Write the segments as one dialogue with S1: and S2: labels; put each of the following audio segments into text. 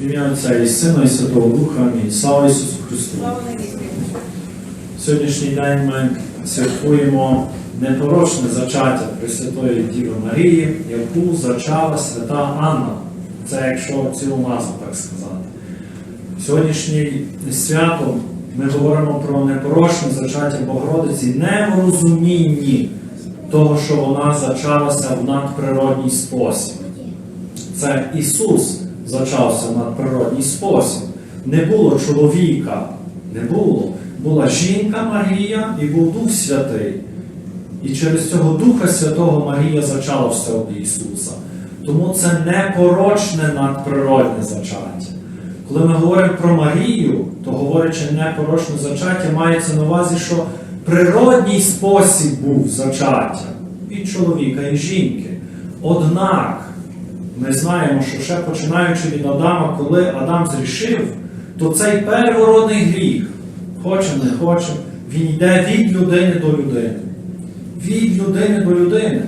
S1: В ім'я Отця і Сина, і Святого Духа. Амінь. Слава Ісусу Христу! Сьогоднішній день ми святкуємо непорочне зачаття Пресвятої Діви Марії, яку зачала свята Анна. Це якщо цілу назву так сказати. Сьогоднішнє свято ми говоримо про непорочне зачаття Богородиці не в розумінні того, що вона зачалася в надприродній спосіб. Це Ісус зачався в надприродній спосіб. Не було чоловіка, не було. Була жінка Марія і був Дух Святий. І через цього Духа Святого Марія зачала в собі Ісуса. Тому це непорочне надприродне зачаття. Коли ми говоримо про Марію, то говорячи непорочне зачаття, мається на увазі, що природній спосіб був зачаття від чоловіка і жінки. Однак, ми знаємо, що ще починаючи від Адама, коли Адам зрішив, то цей первородний гріх, хочемо, не хочемо, він йде від людини до людини. Від людини до людини.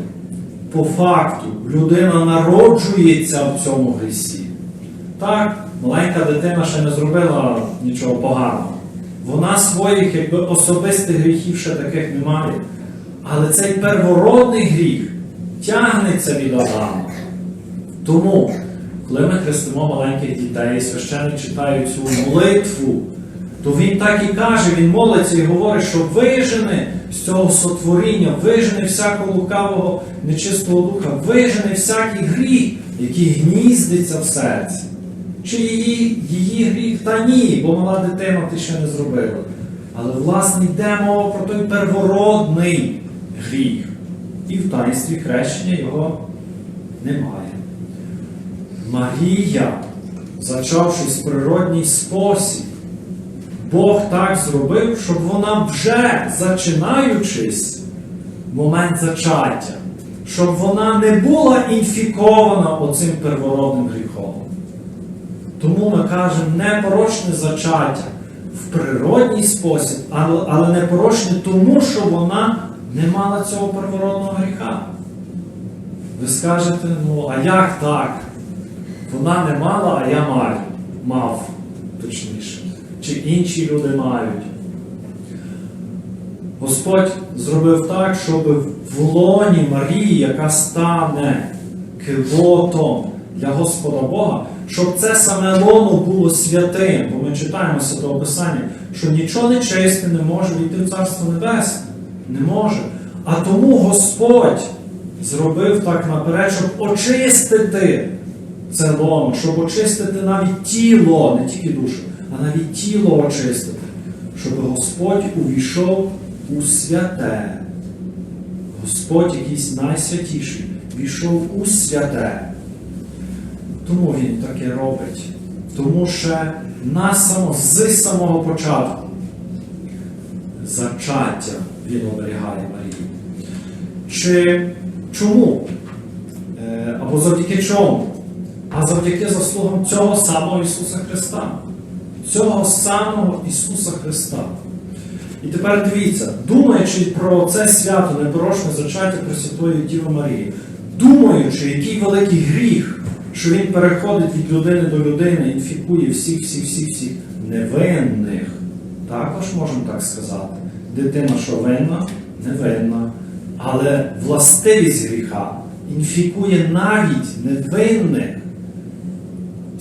S1: По факту, людина народжується в цьому грісі. Так, маленька дитина ще не зробила нічого поганого. Вона своїх якби, особистих гріхів ще таких не має. Але цей первородний гріх тягнеться від Адама. Тому, коли ми хрестимо маленьких дітей, священник читає цю молитву, то він так і каже, він молиться і говорить, що вижени з цього сотворіння, вижени всякого лукавого нечистого духа, вижени всякий гріх, який гніздиться в серці. Чи її, її гріх? Та ні, бо мала дитина ти ще не зробила. Але, власне, йде мова про той первородний гріх. І в таїнстві хрещення його немає. Марія, зачавшись природній спосіб, Бог так зробив, щоб вона вже зачинаючись момент зачаття, щоб вона не була інфікована оцим первородним гріхом. Тому ми кажемо непорочне зачаття в природній спосіб, але, але непорочне тому, що вона не мала цього первородного гріха. Ви скажете, ну, а як так? Вона не мала, а я маю. Мав, точніше. Чи інші люди мають. Господь зробив так, щоб в лоні Марії, яка стане кивотом для Господа Бога, щоб це саме лоно було святим. Бо ми читаємо Святого Писання, що нічого нечисте не може війти в Царство Небесне. Не може. А тому Господь зробив так наперед, щоб очистити це щоб очистити навіть тіло, не тільки душу, а навіть тіло очистити, щоб Господь увійшов у святе. Господь якийсь найсвятіший, війшов у святе. Тому Він таке робить. Тому ще на само, з самого початку зачаття Він оберігає Марію. Чи чому? Е, Або завдяки чому? А завдяки заслугам цього самого Ісуса Христа. Цього самого Ісуса Христа. І тепер дивіться, думаючи про це свято непорочне зачаття Пресвятої Діви Марії, думаючи, який великий гріх, що він переходить від людини до людини, інфікує всіх, всіх, всіх, всіх невинних, також можемо так сказати. Дитина, що винна, невинна. Але властивість гріха інфікує навіть невинних.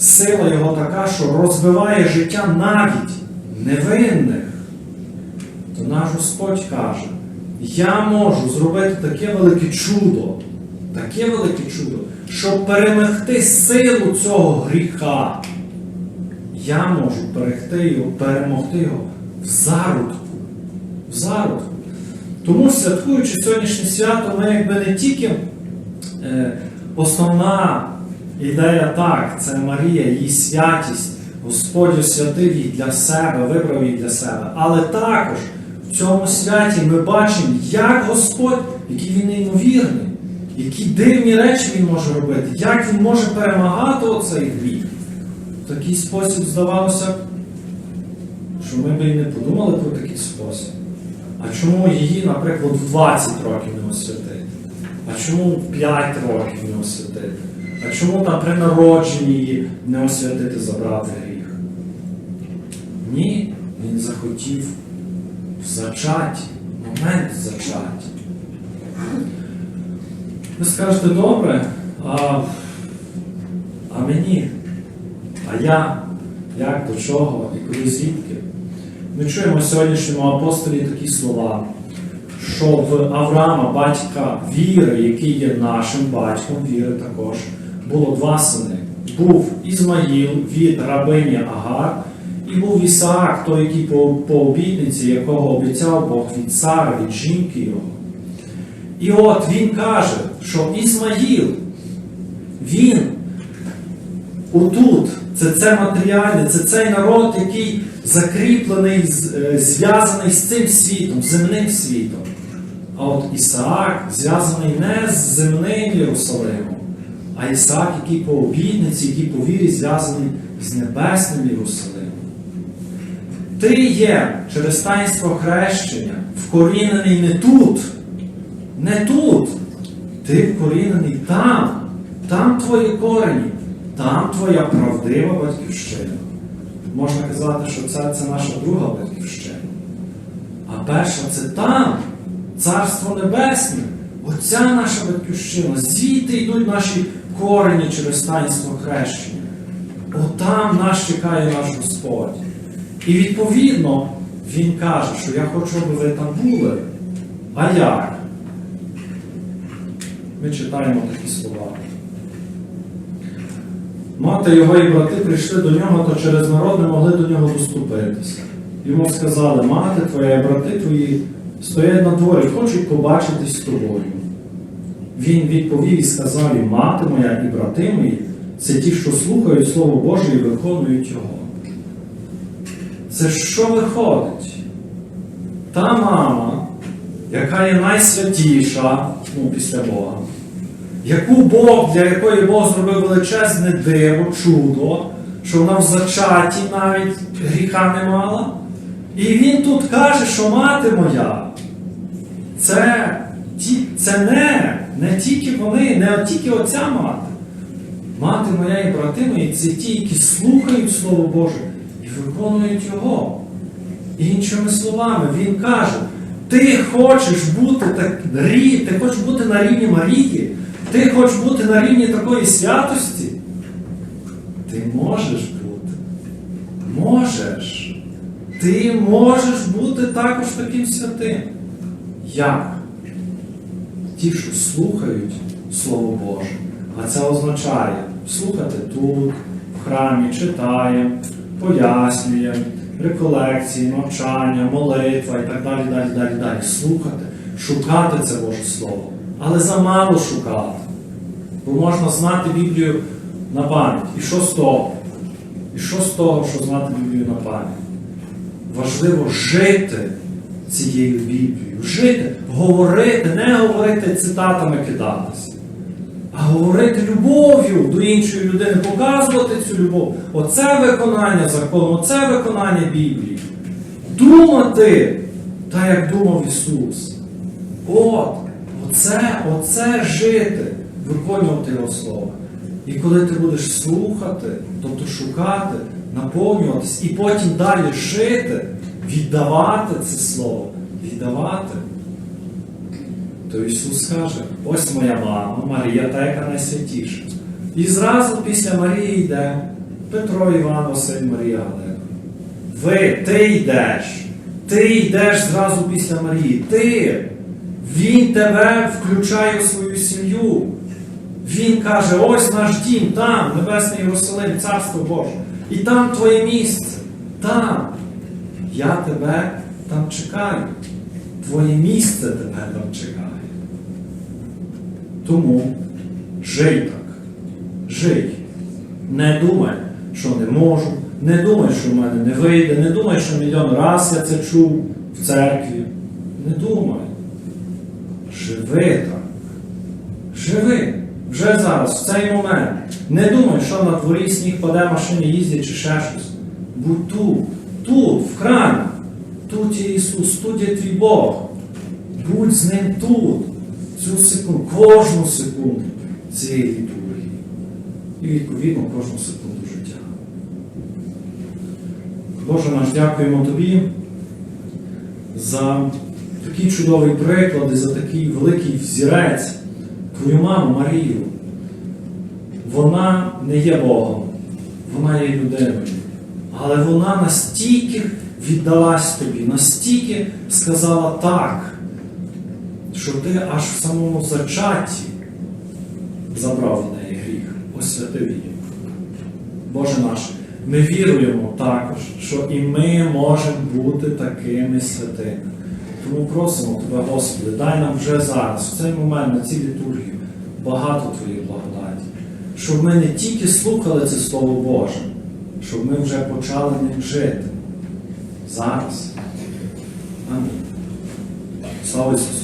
S1: Сила його така, що розбиває життя навіть невинних. То наш Господь каже, я можу зробити таке велике чудо, таке велике чудо, щоб перемогти силу цього гріха. Я можу перегти його, перемогти його в зародку. В зародку. Тому, святкуючи сьогоднішнє свято, ми якби не тільки е, основна ідея так, це Марія, її святість, Господь освятив її для себе, вибрав її для себе. Але також в цьому святі ми бачимо, як Господь, який він неймовірний, які дивні речі Він може робити, як Він може перемагати оцей гріх. В такий спосіб здавалося, що ми би і не подумали про такий спосіб. А чому її, наприклад, в 20 років не освятити? А чому в 5 років не освятити? А чому там при народженні не освятити, забрати гріх? Ні, він захотів в момент зачаті. Ви скажете, добре, а, а мені? А я? Як, до чого і куди звідки? Ми чуємо сьогоднішньому апостолі такі слова, що в Авраама, батька віри, який є нашим батьком віри також, було два сини. Був Ізмаїл від рабині Агар, і був Ісаак, той, який по, по обітниці, якого обіцяв Бог від цара, від жінки його. І от він каже, що Ісмаїл, він отут, це це матеріальне, це цей народ, який закріплений, е, зв'язаний з цим світом, земним світом. А от Ісаак зв'язаний не з земним Єрусалимом, а Ісаак, який по обітниці, який по вірі зв'язаний з небесним Єрусалимом. Ти є через таїнство хрещення вкорінений не тут, не тут. Ти вкорінений там, там твої корені, там твоя правдива батьківщина. Можна казати, що це, це наша друга батьківщина. А перша це там, Царство Небесне. Оця наша батьківщина. Звідти йдуть наші корені через таїнство хрещення. Отам нас чекає наш Господь. І відповідно Він каже, що я хочу, аби ви там були. А як? Ми читаємо такі слова. Мати його і брати прийшли до нього, то через народ не могли до нього доступитися. Йому сказали, мати твоя і брати твої стоять на дворі, хочуть побачитись з тобою. Він відповів і сказав їм, мати моя і брати мої, це ті, що слухають Слово Боже і виконують його. Це що виходить? Та мама, яка є найсвятіша ну, після Бога, яку Бог, для якої Бог зробив величезне диво, чудо, що вона в зачаті навіть гріха не мала. І він тут каже, що мати моя, це, це не, не тільки вони, не тільки оця мати. Мати моя і брати мої це ті, які слухають Слово Боже і виконують його. Іншими словами, він каже: ти хочеш бути так, ти хочеш бути на рівні Марії, ти хочеш бути на рівні такої святості. Ти можеш бути. Можеш. Ти можеш бути також таким святим. Як? Ті, що слухають Слово Боже. А це означає слухати тут, в храмі, читає, пояснює, реколекції, навчання, молитва і так далі, далі, далі, далі. Слухати, шукати це Боже Слово. Але замало шукати. Бо можна знати Біблію на пам'ять. І що з того? І що з того, що знати Біблію на пам'ять? Важливо жити цією Біблією, жити, говорити, не говорити цитатами кидатися, а говорити любов'ю до іншої людини, показувати цю любов. Оце виконання закону, оце виконання Біблії. Думати, так як думав Ісус. От, оце, оце жити, виконувати Його Слово. І коли ти будеш слухати, тобто шукати, наповнюватись і потім далі жити, віддавати це слово, віддавати, то Ісус каже, ось моя мама, Марія, та яка найсвятіша. І зразу після Марії йде Петро, Іван, Василь, Марія Галина. Ви, ти йдеш, ти йдеш зразу після Марії. Ти. Він тебе включає в свою сім'ю. Він каже, ось наш дім, там, Небесний Єрусалим, Царство Боже. І там твоє місце. Там. Я тебе там чекаю. Твоє місце тебе там чекає. Тому жий так. Жий. Не думай, що не можу. Не думай, що в мене не вийде. Не думай, що мільйон раз я це чув в церкві. Не думай. Живи так. Живи. Вже зараз, в цей момент. Не думай, що на дворі сніг паде, машини їздять чи ще щось. Будь тут, тут, в храмі. Тут є Ісус, тут є твій Бог. Будь з ним тут, цю секунду, кожну секунду цієї літургії. і відповідно кожну секунду життя. Боже наш, дякуємо Тобі за чудовий приклад і за такий великий взірець, Твою маму Марію. Вона не є Богом, вона є людиною. Але вона настільки віддалась тобі, настільки сказала так, що ти аж в самому зачатті забрав від неї гріх, освятив її. Боже наш, ми віруємо також, що і ми можемо бути такими святими. Тому просимо Тебе, Господи, дай нам вже зараз, в цей момент, на цій літургії, багато Твоєї благодаті, щоб ми не тільки слухали це Слово Боже, щоб ми вже почали ним жити. Зараз. Амінь. Слава Ісусу!